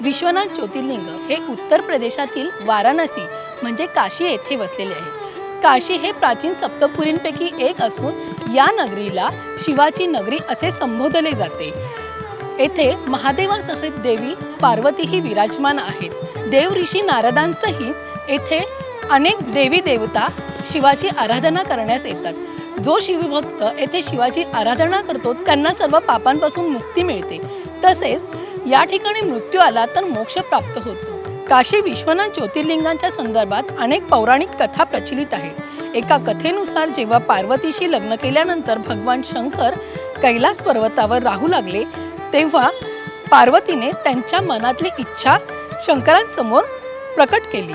विश्वनाथ ज्योतिर्लिंग हे उत्तर प्रदेशातील वाराणसी म्हणजे काशी येथे वसलेले आहे काशी हे प्राचीन सप्तपुरींपैकी एक असून या नगरीला शिवाची नगरी असे संबोधले जाते. येथे महादेवासहित देवी पार्वतीही विराजमान आहेत. देव ऋषी नारदांसहित येथे अनेक देवी देवता शिवाची आराधना करण्यास येतात. जो शिवभक्त येथे शिवाची आराधना करतो त्यांना सर्व पापांपासून मुक्ती मिळते. तसेच या ठिकाणी मृत्यू आला तर मोक्ष प्राप्त होतो. काशी विश्वनाथ ज्योतिर्लिंगांच्या संदर्भात अनेक पौराणिक कथा प्रचलित आहेत. एका कथेनुसार जेव्हा पार्वतीशी लग्न केल्यानंतर भगवान शंकर कैलास पर्वतावर राहू लागले तेव्हा पार्वतीने त्यांच्या मनातली इच्छा शंकरांसमोर प्रकट केली.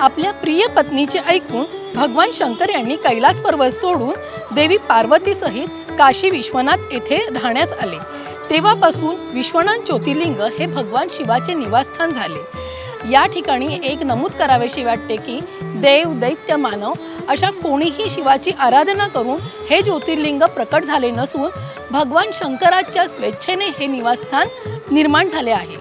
आपल्या प्रिय पत्नीचे ऐकून भगवान शंकर यांनी कैलास पर्वत सोडून देवी पार्वतीसहित काशी विश्वनाथ येथे राहण्यास आले. तेव्हापासून विश्वनाथ ज्योतिर्लिंग हे भगवान शिवाचे निवासस्थान झाले. या ठिकाणी एक नमूद करावेशी वाटते की देव दैत्य मानव अशा कोणीही शिवाची आराधना करून हे ज्योतिर्लिंग प्रकट झाले नसून भगवान शंकराच्या स्वेच्छेने हे निवासस्थान निर्माण झाले आहे.